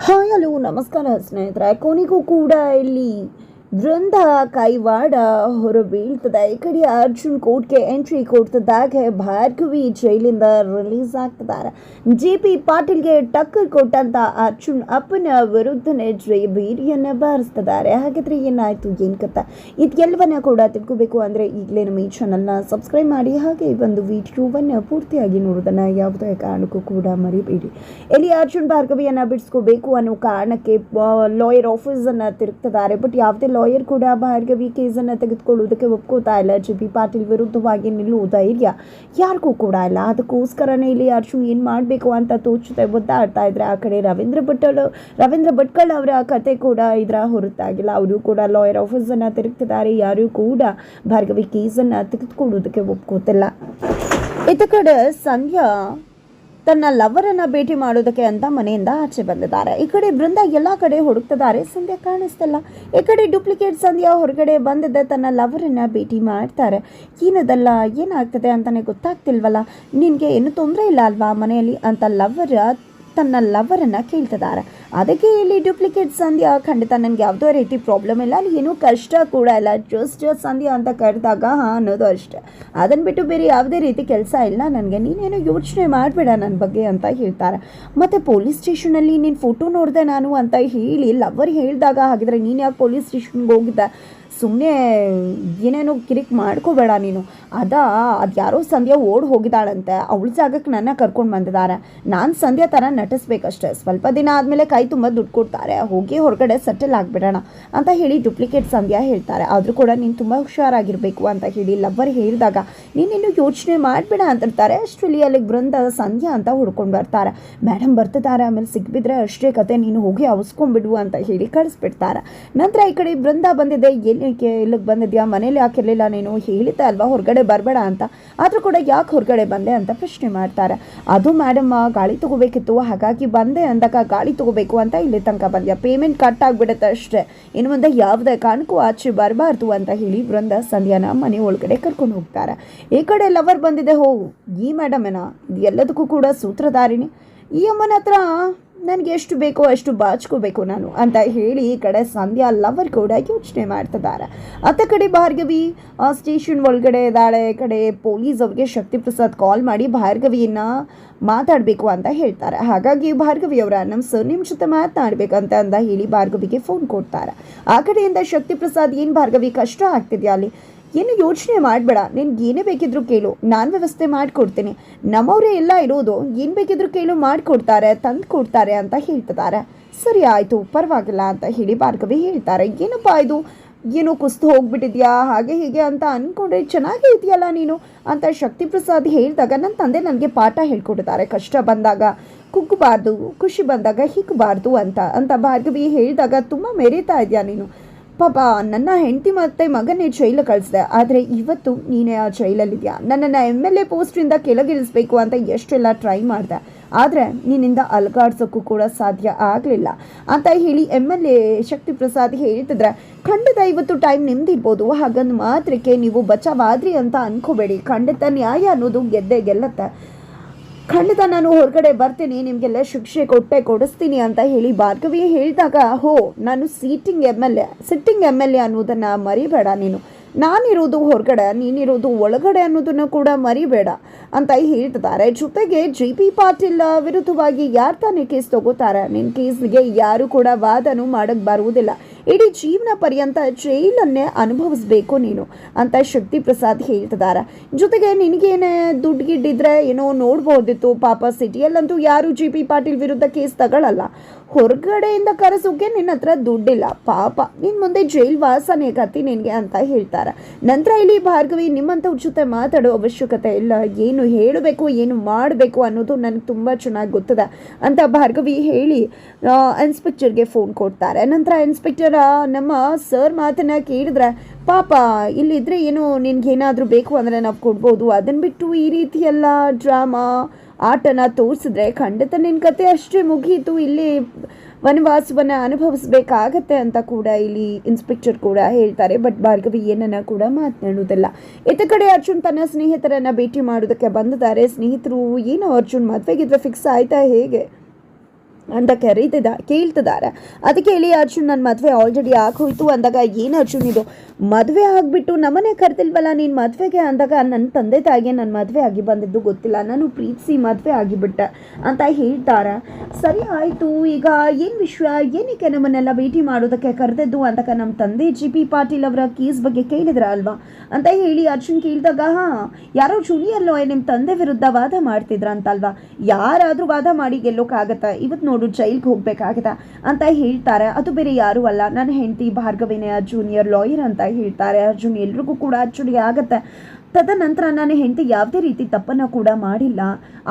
Hi hello ನಮಸ್ಕಾರ ಸ್ನೇಹಿತರೆ. ಕೊನೆಗೂ ಕೂಡ ಇಲ್ಲಿ ವೃಂದ ಕೈವಾಡ ಹೊರಬೀಳ್ತದೆ. ಈ ಕಡೆ ಅರ್ಜುನ್ ಕೋರ್ಟ್ಗೆ ಎಂಟ್ರಿ ಕೊಡ್ತಿದ್ದಾಗೆ. ಭಾರ್ಗವಿ ಜೈಲಿಂದ ರಿಲೀಸ್ ಆಗ್ತಿದ್ದಾರೆ. ಜೆ ಪಿ ಪಾಟೀಲ್ಗೆ ಟಕ್ಕರ್ ಕೊಟ್ಟಂತ ಅರ್ಜುನ್ ಅಪ್ಪನ ವಿರುದ್ಧನೇ ಜೈ ಬೀರಿಯನ್ನ ಬಾರಿಸ್ತಿದ್ದಾರೆ. ಹಾಗಿದ್ರೆ ಏನಾಯ್ತು, ಏನ್ ಕತ್ತ ಇದೆಲ್ಲವನ್ನ ಕೂಡ ತಿಳ್ಕೋಬೇಕು ಅಂದ್ರೆ ಈಗಲೇ ನಮ್ಮ ಈ ಚಾನಲ್ನ ಸಬ್ಸ್ಕ್ರೈಬ್ ಮಾಡಿ. ಹಾಗೆ ಒಂದು ವಿಡಿಯೋವನ್ನ ಪೂರ್ತಿಯಾಗಿ ನೋಡೋದನ್ನ ಯಾವುದೇ ಕಾರಣಕ್ಕೂ ಕೂಡ ಮರಿಬೇಡಿ. ಎಲ್ಲಿ ಅರ್ಜುನ್ ಭಾರ್ಗವಿಯನ್ನ ಬಿಡಿಸ್ಕೋಬೇಕು ಅನ್ನೋ ಕಾರಣಕ್ಕೆ ಲಾಯರ್ ಆಫೀಸ್ ಅನ್ನ ತಿರುಗ್ತಿದ್ದಾರೆ. ಬಟ್ ಯಾವುದೇ ಲಾಯರ್ ಕೂಡ ಭಾರ್ಗವಿ ಕೇಸನ್ನು ತೆಗೆದುಕೊಳ್ಳುವುದಕ್ಕೆ ಒಪ್ಕೋತಾ ಇಲ್ಲ. ಜಿ ಬಿ ಪಾಟೀಲ್ ವಿರುದ್ಧವಾಗಿ ನಿಲ್ಲುವ ಧೈರ್ಯ. ಯಾರಿಗೂ ಕೂಡ ಇಲ್ಲ. ಅದಕ್ಕೋಸ್ಕರನೇ ಇಲ್ಲಿ ಅರ್ಜುನ್ ಏನು ಮಾಡಬೇಕು ಅಂತ ತೋಚುತ್ತೆ ಒದ್ದಾಡ್ತಾ ಇದ್ರೆ ಆ ಕಡೆ ರವೀಂದ್ರ ಭಟ್ಟಳ ರವೀಂದ್ರ ಭಟ್ಕಳ್ ಅವರ ಕತೆ ಕೂಡ ಇದರ ಹೊರತಾಗಿಲ್ಲ. ಅವರು ಕೂಡ ಲಾಯರ್ ಆಫೀಸನ್ನು ತಿರುಗ್ತಿದ್ದಾರೆ. ಯಾರೂ ಕೂಡ ಭಾರ್ಗವಿ ಕೇಸನ್ನು ತೆಗೆದುಕೊಳ್ಳುವುದಕ್ಕೆ ಒಪ್ಕೋತಿಲ್ಲ. ಇತ್ತ ಕಡೆ ಸಂಧ್ಯಾ ತನ್ನ ಲವರನ್ನ ಭೇಟಿ ಮಾಡೋದಕ್ಕೆ ಅಂತ ಮನೆಯಿಂದ ಆಚೆ ಬಂದಿದ್ದಾರೆ. ಈ ಕಡೆ ಬೃಂದ ಎಲ್ಲ ಕಡೆ ಹುಡುಕ್ತಿದ್ದಾರೆ. ಸಂಧ್ಯಾ ಕಾಣಿಸ್ತಿಲ್ಲ. ಈ ಕಡೆ ಡೂಪ್ಲಿಕೇಟ್ ಸಂಧ್ಯಾ ಹೊರಗಡೆ ಬಂದಿದ್ದೆ ತನ್ನ ಲವರನ್ನ ಭೇಟಿ ಮಾಡ್ತಾರೆ. ಏನದಲ್ಲ, ಏನಾಗ್ತದೆ ಅಂತಲೇ ಗೊತ್ತಾಗ್ತಿಲ್ವಲ್ಲ. ನಿನಗೆ ಏನು ತೊಂದರೆ ಇಲ್ಲ ಅಲ್ವಾ ಮನೆಯಲ್ಲಿ? ಅಂತ ಲವರ ತನ್ನ ಲವರನ್ನು ಕೇಳ್ತಿದ್ದಾರೆ. ಅದಕ್ಕೆ ಇಲ್ಲಿ ಡೂಪ್ಲಿಕೇಟ್ ಸಂಧ್ಯಾ ಖಂಡಿತ ನನಗೆ ಯಾವುದೋ ರೀತಿ ಪ್ರಾಬ್ಲಮ್ ಇಲ್ಲ. ಅಲ್ಲಿ ಏನೂ ಕಷ್ಟ ಕೂಡ ಇಲ್ಲ. ಜಸ್ಟ್ ಸಂಧ್ಯಾ ಅಂತ ಕರೆದಾಗ, ಹಾಂ, ಅನ್ನೋದು ಅಷ್ಟೆ. ಅದನ್ನು ಬಿಟ್ಟು ಬೇರೆ ಯಾವುದೇ ರೀತಿ ಕೆಲಸ ಇಲ್ಲ ನನಗೆ. ನೀನೇನು ಯೋಚನೆ ಮಾಡಬೇಡ ನನ್ನ ಬಗ್ಗೆ ಅಂತ ಹೇಳ್ತಾರೆ. ಮತ್ತು ಪೊಲೀಸ್ ಸ್ಟೇಷನಲ್ಲಿ ನೀನು ಫೋಟೋ ನೋಡಿದೆ ನಾನು ಅಂತ ಹೇಳಿ ಲವರ್ ಹೇಳಿದಾಗ ಹಾಗಿದ್ರೆ ನೀನು ಯಾವ ಪೊಲೀಸ್ ಸ್ಟೇಷನ್ಗೆ ಹೋಗಿದ್ದೆ? ಸುಮ್ಮನೆ ಏನೇನೋ ಕಿರಿಕ್ ಮಾಡ್ಕೋಬೇಡ ನೀನು. ಅದ, ಅದು ಯಾರೋ ಸಂಧ್ಯಾ ಓಡ್ ಹೋಗಿದ್ದಾಳಂತೆ. ಅವಳ ಜಾಗಕ್ಕೆ ನನ್ನ ಕರ್ಕೊಂಡು ಬಂದಿದ್ದಾರೆ. ನಾನು ಸಂಧ್ಯಾ ಥರ ನಟಿಸ್ಬೇಕಷ್ಟೆ. ಸ್ವಲ್ಪ ದಿನ ಆದಮೇಲೆ ಕೈ ತುಂಬ ದುಡ್ಡು ಕೊಡ್ತಾರೆ, ಹೋಗಿ ಹೊರಗಡೆ ಸೆಟಲ್ ಆಗಿಬಿಡೋಣ ಅಂತ ಹೇಳಿ ಡುಪ್ಲಿಕೇಟ್ ಸಂಧ್ಯಾ ಹೇಳ್ತಾರೆ. ಆದರೂ ಕೂಡ ನೀನು ತುಂಬ ಹುಷಾರಾಗಿರಬೇಕು ಅಂತ ಹೇಳಿ ಲವ್ವರ್ ಹೇಳಿದಾಗ ನೀನೇನು ಯೋಚನೆ ಮಾಡಬೇಡ ಅಂತಿರ್ತಾರೆ. ಅಷ್ಟರಲ್ಲಿ ಅಲ್ಲಿಗೆ ಬೃಂದ ಸಂಧ್ಯಾ ಅಂತ ಹುಡ್ಕೊಂಡು ಬರ್ತಾರೆ. ಮೇಡಮ್ ಬರ್ತಿದ್ದಾರೆ, ಆಮೇಲೆ ಸಿಕ್ಬಿದ್ರೆ ಅಷ್ಟೇ ಕತೆ, ನೀನು ಹೋಗಿ ಅವಸ್ಕೊಂಡ್ಬಿಡು ಅಂತ ಹೇಳಿ ಕಳಿಸ್ಬಿಡ್ತಾರೆ. ನಂತರ ಈ ಕಡೆ ಬೃಂದ ಬಂದಿದೆ. ಎಲ್ಲಿಗೆ ಇಲ್ಲಿಗೆ ಬಂದಿದ್ಯಾ? ಮನೇಲಿ ಹಾಕಿರಲಿಲ್ಲ ನೀನು? ಹೇಳಿದ್ದೆ ಅಲ್ವಾ ಹೊರಗಡೆ ಬರಬೇಡ ಅಂತ. ಆದರೂ ಕೂಡ ಯಾಕೆ ಹೊರಗಡೆ ಬಂದೆ? ಅಂತ ಪ್ರಶ್ನೆ ಮಾಡ್ತಾರೆ. ಅದು ಮೇಡಮ್, ಗಾಳಿ ತಗೋಬೇಕಿತ್ತು. ಹಾಗಾಗಿ ಬಂದೆ ಅಂದಾಗ ಗಾಳಿ ತಗೋಬೇಕು ಅಂತ ಇಲ್ಲಿ ತನಕ ಬಂದ್ಯಾ ಪೇಮೆಂಟ್ ಕಟ್ ಆಗಿಬಿಡುತ್ತೆ ಅಷ್ಟೇ. ಇನ್ನು ಮುಂದೆ ಯಾವುದೇ ಕಾರಣಕ್ಕೂ ಆಚೆ ಬರಬಾರ್ದು ಅಂತ ಹೇಳಿ ವೃಂದ ಸಂಧ್ಯಾನ ಮನೆ ಒಳಗಡೆ ಕರ್ಕೊಂಡು ಹೋಗ್ತಾರೆ. ಈ ಕಡೆ ಲವರ್ ಬಂದಿದೆ ಹೋ ಈ ಮೇಡಮ್ ಏನ? ಇದು ಎಲ್ಲದಕ್ಕೂ ಕೂಡ ಸೂತ್ರಧಾರಿಣಿ? ಈ ಅಮ್ಮನ ಹತ್ರ ನನಗೆ ಎಷ್ಟು ಬೇಕೋ ಅಷ್ಟು ಬಾಚ್ಕೋಬೇಕು ನಾನು ಅಂತ ಹೇಳಿ ಈ ಕಡೆ ಸಂಧ್ಯಾ ಲವರ್ ಕೂಡ ಯೋಚನೆ ಮಾಡ್ತಿದ್ದಾರೆ. ಅತ್ತ ಕಡೆ ಭಾರ್ಗವಿ ಸ್ಟೇಷನ್ ಒಳಗಡೆ ಈ ಕಡೆ ಪೊಲೀಸ್ ಅವ್ರಿಗೆ ಶಕ್ತಿ ಪ್ರಸಾದ್ ಕಾಲ್ ಮಾಡಿ ಭಾರ್ಗವಿಯನ್ನ ಮಾತಾಡಬೇಕು ಅಂತ ಹೇಳ್ತಾರೆ. ಹಾಗಾಗಿ ಭಾರ್ಗವಿ ಅವರ ನಮ್ಮ ಸರ್ ನಿಮ್ಮ ಜೊತೆ ಮಾತನಾಡ್ಬೇಕಂತ ಅಂತ ಹೇಳಿ ಭಾರ್ಗವಿಗೆ ಫೋನ್ ಕೊಡ್ತಾರೆ. ಆ ಕಡೆಯಿಂದ ಶಕ್ತಿ ಪ್ರಸಾದ್ ಏನು ಭಾರ್ಗವಿ ಕಷ್ಟ ಆಗ್ತಿದೆಯಾ ಅಲ್ಲಿ? ಏನು ಯೋಚನೆ ಮಾಡಬೇಡ. ನಿನ್ಗೆ ಏನೇ ಬೇಕಿದ್ರು ಕೇಳು. ನಾನು ವ್ಯವಸ್ಥೆ ಮಾಡಿಕೊಡ್ತೀನಿ. ನಮ್ಮವರೇ ಎಲ್ಲ ಇರೋದು ಏನು ಬೇಕಿದ್ರು ಕೇಳು, ಮಾಡಿಕೊಡ್ತಾರೆ ತಂದು ಕೊಡ್ತಾರೆ ಅಂತ ಹೇಳ್ತಿದ್ದಾರೆ. ಸರಿ ಆಯಿತು, ಪರವಾಗಿಲ್ಲ ಅಂತ ಹೇಳಿ ಭಾರ್ಗವಿ ಹೇಳ್ತಾರೆ. ಏನಪ್ಪ ಇದು? ಏನೋ ಕುಸ್ತು ಹೋಗ್ಬಿಟ್ಟಿದ್ಯಾ? ಹಾಗೆ ಹೀಗೆ ಅಂತ ಅಂದ್ಕೊಂಡ್ರೆ ಚೆನ್ನಾಗೇ ಇದೆಯಲ್ಲ ನೀನು ಅಂತ ಶಕ್ತಿ ಪ್ರಸಾದ್ ಹೇಳಿದಾಗ ನನ್ನ ತಂದೆ ನನಗೆ ಪಾಠ ಹೇಳ್ಕೊಡ್ತಾರೆ ಕಷ್ಟ ಬಂದಾಗ ಕುಗ್ಗಬಾರ್ದು, ಖುಷಿ ಬಂದಾಗ ಹಿಗ್ಬಾರ್ದು ಅಂತ ಅಂತ ಭಾರ್ಗವಿ ಹೇಳಿದಾಗ ತುಂಬ ಮೆರೀತಾ ಇದೆಯಾ ನೀನು? ಪಾಪ, ನನ್ನ ಹೆಂಡತಿ ಮತ್ತೆ ಮಗನೇ ಜೈಲು ಕಳಿಸಿದೆ. ಆದರೆ ಇವತ್ತು ನೀನೇ ಆ ಜೈಲಲ್ಲಿದ್ಯಾ ನನ್ನನ್ನು ಎಂ ಎಲ್ ಎ ಪೋಸ್ಟಿಂದ ಕೆಳಗಿಳಿಸ್ಬೇಕು ಅಂತ ಎಷ್ಟೆಲ್ಲ ಟ್ರೈ ಮಾಡಿದೆ. ಆದರೆ ನಿನ್ನಿಂದ ಅಲಗಾಡ್ಸೋಕ್ಕೂ ಕೂಡ ಸಾಧ್ಯ ಆಗಲಿಲ್ಲ. ಅಂತ ಹೇಳಿ M L A Shakti Prasad ಹೇಳ್ತಿದ್ರೆ, ಖಂಡಿತ ಇವತ್ತು ಟೈಮ್ ನಿಮ್ದಿರ್ಬೋದು. ಹಾಗಂದು ಮಾತ್ರಕ್ಕೆ ನೀವು ಬಚಾವಾದ್ರಿ ಅಂತ ಅನ್ಕೋಬೇಡಿ. ಖಂಡಿತ ನ್ಯಾಯ ಅನ್ನೋದು ಗೆದ್ದೆ ಗೆಲ್ಲತ್ತೆ. ಖಂಡಿತ ನಾನು ಹೊರಗಡೆ ಬರ್ತೀನಿ ನಿಮಗೆಲ್ಲ ಶಿಕ್ಷೆ ಕೊಟ್ಟೆ ಕೊಡಿಸ್ತೀನಿ ಅಂತ ಹೇಳಿ ಭಾರ್ಗವಿ ಹೇಳಿದಾಗ, ಹೋ, ನಾನು seating M L A sitting M L A ಅನ್ನೋದನ್ನು ಮರಿಬೇಡ ನೀನು. ನಾನಿರೋದು ಹೊರಗಡೆ ನೀನಿರೋದು ಒಳಗಡೆ ಅನ್ನೋದನ್ನು ಕೂಡ ಮರಿಬೇಡ ಅಂತ ಹೇಳ್ತಿದ್ದಾರೆ. ಜೊತೆಗೆ ಜಿ ಪಿ ಪಾಟೀಲ್ ವಿರುದ್ಧವಾಗಿ ಯಾರು ತಾನೇ ಕೇಸ್ ತಗೋತಾರೆ? ನಿನ್ನ ಕೇಸ್ಗೆ ಯಾರು ಕೂಡ ವಾದನೂ ಮಾಡಕ್ಕೆ ಬರುವುದಿಲ್ಲ. ಇಡೀ ಜೀವನ ಪರ್ಯಂತ ಜೈಲನ್ನೇ ಅನುಭವಿಸ್ಬೇಕು ನೀನು ಅಂತ ಶಕ್ತಿ ಪ್ರಸಾದ್ ಹೇಳ್ತಿದ್ದಾರೆ. ಜೊತೆಗೆ ನಿನಗೇನೆ ದುಡ್ಡು ಗಿಡ್ಡಿದ್ರೆ ಏನೋ ನೋಡ್ಬೋದಿತ್ತು. ಪಾಪ ಸಿಟಿಯಲ್ಲಂತೂ ಯಾರು ಜಿ ಪಿ ಪಾಟೀಲ್ ವಿರುದ್ಧ ಕೇಸ್ ತಗೊಳ್ಳಲ್ಲ ಹೊರಗಡೆಯಿಂದ ಕರೆಸೋಕೆ ನಿನ್ನ ಹತ್ರ ದುಡ್ಡಿಲ್ಲ. ಪಾಪ ನಿನ್ನ ಮುಂದೆ ಜೈಲ್ ವಾಸನೆ ಕತ್ತಿ ನಿನಗೆ ಅಂತ ಹೇಳ್ತಾರೆ. ನಂತರ ಇಲ್ಲಿ ಭಾರ್ಗವಿ ನಿಮ್ಮಂಥವ್ರ ಜೊತೆ ಮಾತಾಡೋ ಅವಶ್ಯಕತೆ ಇಲ್ಲ. ಏನು ಹೇಳಬೇಕು, ಏನು ಮಾಡಬೇಕು ಅನ್ನೋದು ನನಗೆ ತುಂಬ ಚೆನ್ನಾಗಿ ಗೊತ್ತದೆ ಅಂತ ಭಾರ್ಗವಿ ಹೇಳಿ ಇನ್ಸ್ಪೆಕ್ಟರ್ಗೆ ಫೋನ್ ಕೊಡ್ತಾರೆ. ನಂತರ ಇನ್ಸ್ಪೆಕ್ಟರ್ ನಮ್ಮ ಸರ್ ಮಾತನ್ನು ಕೇಳಿದ್ರೆ, ಪಾಪ, ಇಲ್ಲಿದ್ರೆ ಏನು ನಿನಗೇನಾದರೂ ಬೇಕು ಅಂದರೆ ನಾವು ಕೊಡ್ಬೋದು. ಅದನ್ನು ಬಿಟ್ಟು ಈ ರೀತಿಯೆಲ್ಲ ಡ್ರಾಮಾ ಆಟನ ತೋರಿಸಿದ್ರೆ ಖಂಡಿತ ನಿನ್ನ ಕತೆ ಅಷ್ಟೇ ಮುಗೀತು. ಇಲ್ಲಿ ವನವಾಸವನ್ನು ಅನುಭವಿಸಬೇಕಾಗತ್ತೆ ಅಂತ ಕೂಡ ಇಲ್ಲಿ ಇನ್ಸ್ಪೆಕ್ಟರ್ ಕೂಡ ಹೇಳ್ತಾರೆ. ಬಟ್ ಭಾರ್ಗವಿ ಏನನ್ನ ಕೂಡ ಮಾತನಾಡುವುದಿಲ್ಲ. ಇತ್ತ ಕಡೆ ಅರ್ಜುನ್ ತನ್ನ ಸ್ನೇಹಿತರನ್ನ ಭೇಟಿ ಮಾಡೋದಕ್ಕೆ ಬಂದಿದ್ದಾರೆ. ಸ್ನೇಹಿತರು, ಏನು ಅರ್ಜುನ್ ಮದುವೆಗಿದ್ರೆ ಫಿಕ್ಸ್ ಆಯ್ತಾ ಹೇಗೆ? ಅಂತ ಕರೀತಿದ್ದ ಕೇಳ್ತಿದ್ದಾರೆ. ಅದಕ್ಕೆ ಹೇಳಿ ಅರ್ಜುನ್ ನನ್ನ ಮದುವೆ ಆಲ್ರೆಡಿ ಆಗೋಯ್ತು ಅಂದಾಗ ಏನು ಅರ್ಜುನ್ ಇದು? ಮದುವೆ ಆಗಿಬಿಟ್ಟು ನಮ್ಮನೆ ಕರೆದಿಲ್ವಲ್ಲ ನೀನು ಮದುವೆಗೆ? ಅಂದಾಗ ನನ್ನ ತಂದೆ ತಾಯಿಗೆ ನನ್ನ ಮದುವೆ ಆಗಿ ಬಂದಿದ್ದು ಗೊತ್ತಿಲ್ಲ. ನಾನು ಪ್ರೀತಿಸಿ ಮದುವೆ ಆಗಿಬಿಟ್ಟೆ ಅಂತ ಹೇಳ್ತಾರೆ. ಸರಿ ಆಯಿತು, ಈಗ ಏನು ವಿಷಯ ಏನಕ್ಕೆ ನಮ್ಮನ್ನೆಲ್ಲ ಭೇಟಿ ಮಾಡೋದಕ್ಕೆ ಕರೆದಿದ್ದು? ಅಂದಾಗ ನಮ್ಮ ತಂದೆ ಜಿ ಪಿ ಪಾಟೀಲ್ ಅವರ ಕೇಸ್ ಬಗ್ಗೆ ಕೇಳಿದ್ರ ಅಲ್ವಾ? ಅಂತ ಹೇಳಿ ಅರ್ಜುನ್ ಕೇಳಿದಾಗ, ಹಾಂ, ಯಾರೋ ಜೂನಿಯರ್ ಲಾಯರ್ ನಿಮ್ಮ ತಂದೆ ವಿರುದ್ಧ ವಾದ ಮಾಡ್ತಿದ್ರ ಅಂತಲ್ವಾ? ಯಾರಾದರೂ ವಾದ ಮಾಡಿ ಗೆಲ್ಲೋಕ್ಕಾಗತ್ತಾ ಇವತ್ತು ನೋಡು, ಜೈಲ್ಗೆ ಹೋಗ್ಬೇಕಾಗತ್ತಾ? ಅಂತ ಹೇಳ್ತಾರೆ. ಅದು ಬೇರೆ ಯಾರೂ ಅಲ್ಲ ನನ್ನ ಹೆಂಡತಿ ಭಾರ್ಗವಿನಯ ಜೂನಿಯರ್ ಲಾಯರ್ ಅಂತ ಹೇಳ್ತಾರೆ. ಅರ್ಜುನ್ ಎಲ್ರಿಗೂ ಕೂಡ ಅಚ್ಚುಡಿ ಆಗತ್ತೆ. ತದನಂತರ ನನ್ನ ಹೆಂಡತಿ ಯಾವುದೇ ರೀತಿ ತಪ್ಪನ್ನು ಕೂಡ ಮಾಡಿಲ್ಲ.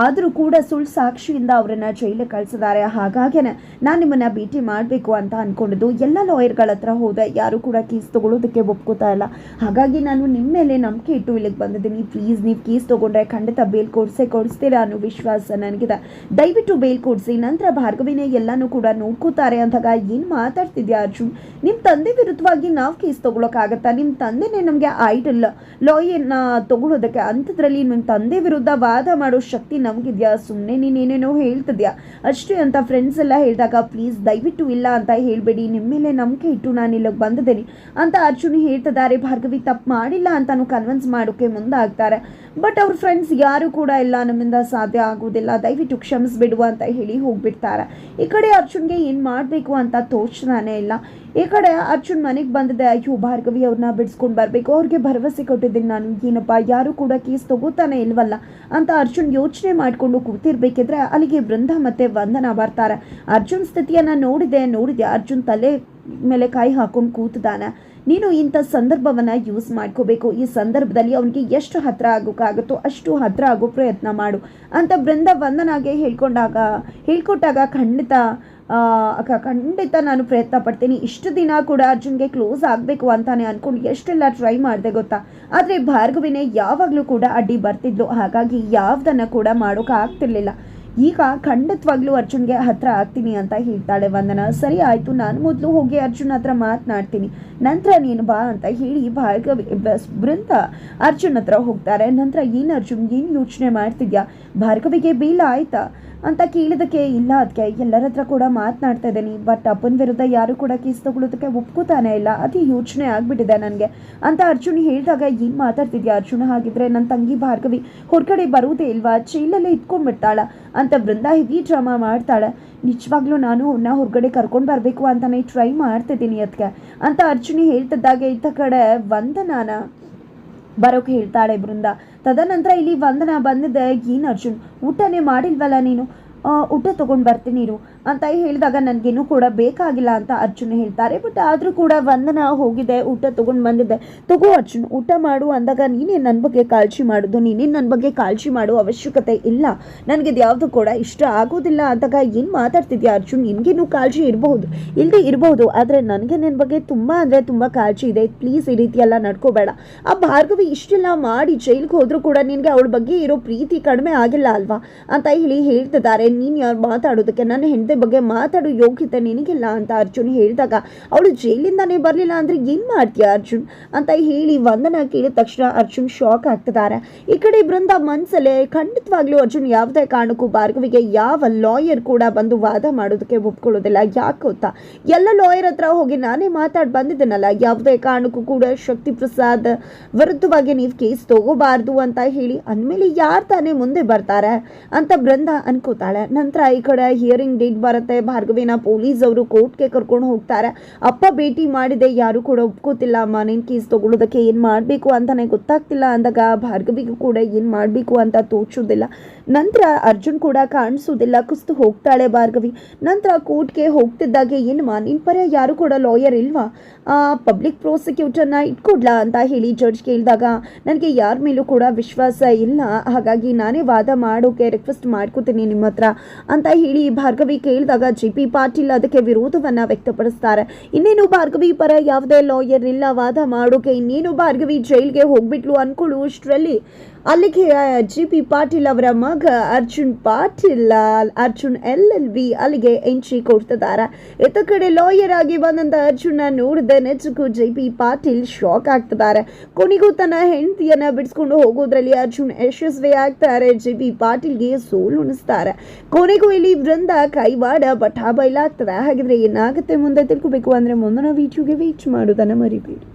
ಆದರೂ ಕೂಡ ಸುಳ್ಳು ಸಾಕ್ಷಿಯಿಂದ ಅವರನ್ನು ಜೈಲಿಗೆ ಕಳಿಸಿದ್ದಾರೆ. ಹಾಗಾಗಿ ನಾನು ನಿಮ್ಮನ್ನು ಭೇಟಿ ಮಾಡಬೇಕು ಅಂತ ಅಂದ್ಕೊಂಡಿದ್ದು ಎಲ್ಲ ಲಾಯರ್ಗಳ ಹತ್ರ ಹೋದೆ. ಯಾರು ಕೂಡ ಕೇಸ್ ತೊಗೊಳೋದಕ್ಕೆ ಒಪ್ಕೋತಾ ಇಲ್ಲ. ಹಾಗಾಗಿ ನಾನು ನಿಮ್ಮ ಮೇಲೆ ನಂಬಿಕೆ ಇಟ್ಟು ಇಲ್ಲಿಗೆ ಬಂದಿದ್ದೀನಿ. ಪ್ಲೀಸ್ ನೀವು ಕೇಸ್ ತೊಗೊಂಡ್ರೆ ಖಂಡಿತ ಬೇಲ್ ಕೊಡಿಸೇ ಕೊಡಿಸ್ತೀರಾ ಅನ್ನೋ ವಿಶ್ವಾಸ ನನಗಿದೆ. ದಯವಿಟ್ಟು ಬೇಲ್ ಕೊಡಿಸಿ. ನಂತರ ಭಾರ್ಗವಿನೇ ಎಲ್ಲನೂ ಕೂಡ ನೋಡ್ಕೋತಾರೆ ಅಂದಾಗ ಏನು ಮಾತಾಡ್ತಿದ್ಯಾ ಅರ್ಜುನ್? ನಿಮ್ಮ ತಂದೆ ವಿರುದ್ಧವಾಗಿ ನಾವು ಕೇಸ್ ತೊಗೊಳಕ್ಕಾಗತ್ತಾ ನಿಮ್ಮ ತಂದೆನೇ ನಮಗೆ ಐಡಲ್ ಲಾಯರ್ನ ತಗೊಳ್ಳೋದಕ್ಕೆ ಅಂಥದ್ರಲ್ಲಿ ನನ್ನ ತಂದೆ ವಿರುದ್ಧ ವಾದ ಮಾಡೋ ಶಕ್ತಿ ನಮಗಿದ್ಯಾ? ಸುಮ್ಮನೆ ನೀನೇನೇನೋ ಹೇಳ್ತಿದ್ಯಾ? ಅಷ್ಟೇ ಅಂತ ಫ್ರೆಂಡ್ಸ್ ಎಲ್ಲ ಹೇಳಿದಾಗ ಪ್ಲೀಸ್ ದಯವಿಟ್ಟು ಇಲ್ಲ ಅಂತ ಹೇಳಬೇಡಿ ನಿಮ್ಮ ಮೇಲೆ ನಂಬಿಕೆ ಇಟ್ಟು ನಾನು ಇಲ್ಲಿಗೆ ಬಂದಿದ್ದೀನಿ ಅಂತ ಅರ್ಜುನ್ ಹೇಳ್ತಿದ್ದಾರೆ. ಭಾರ್ಗವಿ ತಪ್ಪು ಮಾಡಿಲ್ಲ ಅಂತಾನು ಕನ್ವಿನ್ಸ್ ಮಾಡೋಕ್ಕೆ ಮುಂದಾಗ್ತಾರೆ. ಬಟ್ ಅವ್ರ ಫ್ರೆಂಡ್ಸ್ ಯಾರು ಕೂಡ ಇಲ್ಲ, ನಮ್ಮಿಂದ ಸಾಧ್ಯ ಆಗೋದಿಲ್ಲ ದಯವಿಟ್ಟು ಕ್ಷಮಿಸ್ಬಿಡುವ ಅಂತ ಹೇಳಿ ಹೋಗ್ಬಿಡ್ತಾರೆ. ಈ ಕಡೆ ಅರ್ಜುನ್ಗೆ ಏನು ಮಾಡಬೇಕು ಅಂತ ತೋಚ್ತಾನೆ ಇಲ್ಲ. ಈ ಕಡೆ ಅರ್ಜುನ್ ಮನೆಗೆ ಬಂದಿದೆ, ಅಯ್ಯೋ ಭಾರ್ಗವಿ ಅವ್ರನ್ನ ಬಿಡಿಸ್ಕೊಂಡು ಬರಬೇಕು, ಅವ್ರಿಗೆ ಭರವಸೆ ಕೊಟ್ಟಿದ್ದೀನಿ ನಾನು ಏನಪ್ಪ, ಯಾರು ಕೂಡ ಕೇಸ್ ತಗೋತಾನೆ ಇಲ್ವಲ್ಲ? ಅಂತ ಅರ್ಜುನ್ ಯೋಚನೆ ಮಾಡಿಕೊಂಡು ಕೂತಿರ್ಬೇಕಿದ್ರೆ ಅಲ್ಲಿಗೆ ಬೃಂದ ಮತ್ತೆ ವಂದನ ಬರ್ತಾರೆ. ಅರ್ಜುನ್ ಸ್ಥಿತಿಯನ್ನು ನೋಡಿದೆ ನೋಡಿದೆ. ಅರ್ಜುನ್ ತಲೆ ಮೇಲೆ ಕಾಯಿ ಹಾಕೊಂಡು ಕೂತಿದ್ದಾನೆ. ನೀನು ಇಂಥ ಸಂದರ್ಭವನ್ನು ಯೂಸ್ ಮಾಡ್ಕೋಬೇಕು. ಈ ಸಂದರ್ಭದಲ್ಲಿ ಅವನಿಗೆ ಎಷ್ಟು ಹತ್ರ ಆಗೋಕ್ಕಾಗುತ್ತೋ ಅಷ್ಟು ಹತ್ರ ಆಗೋ ಪ್ರಯತ್ನ ಮಾಡು ಅಂತ ಬೃಂದ ವಂದನಾಗೆ ಹೇಳ್ಕೊಂಡಾಗ, ಹೇಳ್ಕೊಟ್ಟಾಗ ಖಂಡಿತ ಖಂಡಿತ ನಾನು ಪ್ರಯತ್ನ ಪಡ್ತೀನಿ. ಇಷ್ಟು ದಿನ ಕೂಡ ಅರ್ಜುನ್ಗೆ ಕ್ಲೋಸ್ ಆಗಬೇಕು ಅಂತಾನೆ ಅನ್ಕೊಂಡು ಎಷ್ಟೆಲ್ಲ ಟ್ರೈ ಮಾಡಿದೆ ಗೊತ್ತಾ? ಆದರೆ ಭಾರ್ಗವಿನೇ ಯಾವಾಗಲೂ ಕೂಡ ಅಡ್ಡಿ ಬರ್ತಿದ್ಲು. ಹಾಗಾಗಿ ಯಾವುದನ್ನು ಕೂಡ ಮಾಡೋಕೆ ಆಗ್ತಿರ್ಲಿಲ್ಲ. ಈಗ ಖಂಡಿತವಾಗ್ಲೂ ಅರ್ಜುನ್ಗೆ ಹತ್ರ ಆಗ್ತೀನಿ ಅಂತ ಹೇಳ್ತಾಳೆ ವಂದನ. ಸರಿ ಆಯಿತು, ನಾನು ಮೊದಲು ಹೋಗಿ ಅರ್ಜುನ್ ಹತ್ರ ಮಾತನಾಡ್ತೀನಿ. ನಂತರ ನೀನು ಬಾ ಅಂತ ಹೇಳಿ ಭಾರ್ಗವಿ ಬೃಂದ ಅರ್ಜುನ್ ಹತ್ರ ಹೋಗ್ತಾರೆ. ನಂತರ ಏನು ಅರ್ಜುನ್, ಏನು ಯೋಚನೆ ಮಾಡ್ತಿದ್ಯಾ? ಭಾರ್ಗವಿಗೆ ಬೀಳ ಆಯ್ತಾ? ಅಂತ ಕೇಳಿದಕ್ಕೆ ಇಲ್ಲ. ಅದಕ್ಕೆ ಎಲ್ಲರ ಹತ್ರ ಕೂಡ ಮಾತನಾಡ್ತಾ ಇದ್ದೀನಿ. ಬಟ್ ಅಪ್ಪನ ವಿರುದ್ಧ ಯಾರು ಕೂಡ ಕೇಸ್ ತಗೊಳ್ಳೋದಕ್ಕೆ ಒಪ್ಕೋತಾನೆ ಇಲ್ಲ. ಅತಿ ಯೋಚನೆ ಆಗ್ಬಿಟ್ಟಿದೆ ನನಗೆ. ಅಂತ ಅರ್ಜುನ್ ಹೇಳಿದಾಗ ಏನು ಮಾತಾಡ್ತಿದ್ಯಾ ಅರ್ಜುನ? ಹಾಗಿದ್ರೆ ನನ್ನ ತಂಗಿ ಭಾರ್ಗವಿ ಹೊರಗಡೆ ಬರುವುದೇ ಇಲ್ವಾ? ಚೀಲಲ್ಲೇ ಇಟ್ಕೊಂಡ್ಬಿಡ್ತಾಳ ಅಂತ ಬೃಂದ ಹೆವಿ ಡ್ರಾಮಾ ಮಾಡ್ತಾಳೆ. ನಿಜವಾಗ್ಲೂ ನಾನು ಅವನ್ನ ಹೊರಗಡೆ ಕರ್ಕೊಂಡು ಬರಬೇಕು ಅಂತಲೇ ಟ್ರೈ ಮಾಡ್ತಿದ್ದೀನಿ ಅದಕ್ಕೆ ಅಂತ ಅರ್ಜುನಿ ಹೇಳ್ತಿದ್ದಾಗ ಇತ್ತ ಕಡೆ ವಂದನಾನ ಬರೋಕೆ ಹೇಳ್ತಾಳೆ ಬೃಂದ. ತದನಂತರ ಇಲ್ಲಿ ವಂದನ ಬಂದಿದ್ದೆ ಏನು ಅರ್ಜುನ್. ಊಟನೇ ಮಾಡಿಲ್ವಲ್ಲ ನೀನು? ಊಟ ತೊಗೊಂಡು ಬರ್ತೀನಿ ಇರು. ಅಂತ ಹೇಳಿದಾಗ ನನಗೇನು ಕೂಡ ಬೇಕಾಗಿಲ್ಲ ಅಂತ ಅರ್ಜುನ್ ಹೇಳ್ತಾರೆ. ಬಟ್ ಆದರೂ ಕೂಡ ವಂದನ ಹೋಗಿದೆ, ಊಟ ತೊಗೊಂಡು ಬಂದಿದ್ದೆ. ತಗೋ ಅರ್ಜುನ್, ಊಟ ಮಾಡು ಅಂದಾಗ ನೀನೇ ನನ್ನ ಬಗ್ಗೆ ಕಾಳಜಿ ಮಾಡೋದು, ನೀನೇ ನನ್ನ ಬಗ್ಗೆ ಕಾಳಜಿ ಮಾಡೋ ಅವಶ್ಯಕತೆ ಇಲ್ಲ. ನನಗೆ ಯಾವುದು ಕೂಡ ಇಷ್ಟ ಆಗೋದಿಲ್ಲ ಅಂದಾಗ ಏನು ಮಾತಾಡ್ತಿದ್ಯಾ ಅರ್ಜುನ್? ನಿನಗೇನು ಕಾಳಜಿ ಇರಬಹುದು ಇಲ್ಲದೆ ಇರಬಹುದು, ಆದರೆ ನನಗೆ ನಿನ್ನ ಬಗ್ಗೆ ತುಂಬ ಅಂದರೆ ತುಂಬ ಕಾಳಜಿ ಇದೆ. ಪ್ಲೀಸ್ ಈ ರೀತಿ ಎಲ್ಲ ನಡ್ಕೋಬೇಡ. ಆ ಭಾರ್ಗವಿ ಇಷ್ಟೆಲ್ಲ ಮಾಡಿ ಜೈಲಿಗೆ ಹೋದರೂ ಕೂಡ ನಿನಗೆ ಅವಳ ಬಗ್ಗೆ ಇರೋ ಪ್ರೀತಿ ಕಡಿಮೆ ಆಗಿಲ್ಲ ಅಲ್ವಾ? ಅಂತ ಹೇಳಿ ಹೇಳ್ತಿದ್ದಾರೆ. ನೀನು ಯಾರು ಮಾತಾಡೋದಕ್ಕೆ? ನನ್ನ ಹೆಂಡತಿ ಬಗ್ಗೆ ಮಾತಾಡೋ ಯೋಗ್ಯತೆ ನಿನಗಿಲ್ಲ ಅಂತ ಅರ್ಜುನ್ ಹೇಳಿದಾಗ ಅವಳು ಜೈಲಿಂದಾನೇ ಬರಲಿಲ್ಲ ಅಂದರೆ ಏನು ಮಾಡ್ತೀಯ ಅರ್ಜುನ್ ಅಂತ ಹೇಳಿ ವಂದನ ಕೇಳಿದ ತಕ್ಷಣ ಅರ್ಜುನ್ ಶಾಕ್ ಆಗ್ತಿದ್ದಾರೆ. ಈ ಕಡೆ ಬೃಂದ ಮನಸ್ಸಲ್ಲೇ ಖಂಡಿತವಾಗ್ಲೂ ಅರ್ಜುನ್ ಯಾವುದೇ ಕಾರಣಕ್ಕೂ ಭಾರ್ಗವಿಗೆ ಯಾವ ಲಾಯರ್ ಕೂಡ ಬಂದು ವಾದ ಮಾಡೋದಕ್ಕೆ ಒಪ್ಕೊಳ್ಳೋದಿಲ್ಲ. ಯಾಕೆ ಗೊತ್ತಾ? ಎಲ್ಲ ಲಾಯರ್ ಹತ್ರ ಹೋಗಿ ನಾನೇ ಮಾತಾಡಿ ಬಂದಿದ್ದೇನಲ್ಲ, ಯಾವುದೇ ಕಾರಣಕ್ಕೂ ಕೂಡ ಶಕ್ತಿ ಪ್ರಸಾದ್ ವಿರುದ್ಧವಾಗಿ ನೀವು ಕೇಸ್ ತಗೋಬಾರ್ದು ಅಂತ ಹೇಳಿ ಅಂದಮೇಲೆ ಯಾರು ತಾನೇ ಮುಂದೆ ಬರ್ತಾರೆ ಅಂತ ಬೃಂದ ಅನ್ಕೋತಾಳೆ. ನಂತರ ಈ ಕಡೆ ಹಿಯರಿಂಗ್ ಡೇಟ್ ಬರುತ್ತೆ. ಭಾರ್ಗವಿನ ಪೊಲೀಸ್ ಅವರು ಕೋರ್ಟ್ಗೆ ಕರ್ಕೊಂಡು ಹೋಗ್ತಾರೆ. ಅಪ್ಪ ಭೇಟಿ ಮಾಡಿದೆ, ಯಾರು ಕೂಡ ಒಪ್ಕೋತಿಲ್ಲ. ಅಮ್ಮ, ನೀನು ಕೇಸ್ ತಗೊಳ್ಳೋದಕ್ಕೆ ಏನು ಮಾಡಬೇಕು ಅಂತಾನೆ ಗೊತ್ತಾಗ್ತಿಲ್ಲ. ಅಂದಾಗ ಭಾರ್ಗವಿಗೂ ಕೂಡ ಏನು ಮಾಡಬೇಕು ಅಂತ ತೋಚೋದಿಲ್ಲ ನಂತರ ಅರ್ಜುನ್ ಕೂಡ ಕಾಣಿಸೋದಿಲ್ಲ ಕುಸ್ತು ಹೋಗ್ತಾಳೆ ಭಾರ್ಗವಿ. ನಂತರ ಕೋರ್ಟ್ಗೆ ಹೋಗ್ತಿದ್ದಾಗೆ ಏನಮ್ಮ ನಿನ್ನ ಪರ ಯಾರು ಕೂಡ ಲಾಯರ್ ಇಲ್ವಾ? ಪಬ್ಲಿಕ್ ಪ್ರಾಸಿಕ್ಯೂಟರ್ನ ಇಟ್ಕೊಡ್ಲಾ? ಅಂತ ಹೇಳಿ ಜಡ್ಜ್ ಕೇಳಿದಾಗ, ನನಗೆ ಯಾರ ಮೇಲೂ ಕೂಡ ವಿಶ್ವಾಸ ಇಲ್ಲ. ಹಾಗಾಗಿ ನಾನೇ ವಾದ ಮಾಡೋಕೆ ರಿಕ್ವೆಸ್ಟ್ ಮಾಡ್ಕೋತೀನಿ ನಿಮ್ಮ ಹತ್ರ ಅಂತ ಹೇಳಿ ಭಾರ್ಗವಿ ಕೇಳಿದಾಗ ಜಿ ಪಿ ಪಾಟೀಲ್ ಅದಕ್ಕೆ ವಿರೋಧವನ್ನ ವ್ಯಕ್ತಪಡಿಸ್ತಾರೆ. ಇನ್ನೇನು ಭಾರ್ಗವಿ ಪರ ಯಾವುದೇ ಲಾಯರ್ ಇಲ್ಲ ವಾದ ಮಾಡೋಕೆ ಇನ್ನೇನು ಭಾರ್ಗವಿ ಜೈಲ್ಗೆ ಹೋಗ್ಬಿಟ್ಲು ಅನ್ಕೊಳ್ಳುವಷ್ಟರಲ್ಲಿ ಅಲ್ಲಿಗೆ ಜಿ ಪಿ ಪಾಟೀಲ್ ಅವರ ಮಗ Arjun Patil Arjun L L B ಅಲ್ಲಿಗೆ ಎಂಟ್ರಿ ಕೊಡ್ತಿದ್ದಾರೆ. ಎತ್ತ ಕಡೆ ಲಾಯರ್ ಆಗಿ ಬಂದಂತ ಅರ್ಜುನ ನೋಡಿದ ನಿಜಕ್ಕೂ ಜೆ ಪಿ ಪಾಟೀಲ್ ಶಾಕ್ ಆಗ್ತಿದ್ದಾರೆ. ಕೊನೆಗೂ ತನ್ನ ಹೆಂಡತಿಯನ್ನ ಬಿಡಿಸ್ಕೊಂಡು ಹೋಗೋದ್ರಲ್ಲಿ ಅರ್ಜುನ್ ಯಶಸ್ವಿ ಆಗ್ತಾರೆ. ಜೆ ಪಿ ಪಾಟೀಲ್ಗೆ ಸೋಲು ಉಣಿಸ್ತಾರೆ ಕೊನೆಗೂ ಇಲ್ಲಿ ವೃಂದ ಕೈವಾಡ ಬಠಾ ಬೈಲಾಗ್ತದೆ ಹಾಗಿದ್ರೆ ಏನಾಗುತ್ತೆ ಮುಂದೆ ತಿಳ್ಕೊಬೇಕು ಅಂದ್ರೆ ಮುಂದಿನ ವಿಡಿಯೋಗೆ ವೀಚ್ ಮಾಡೋದನ್ನ ಮರಿಬೇಡಿ.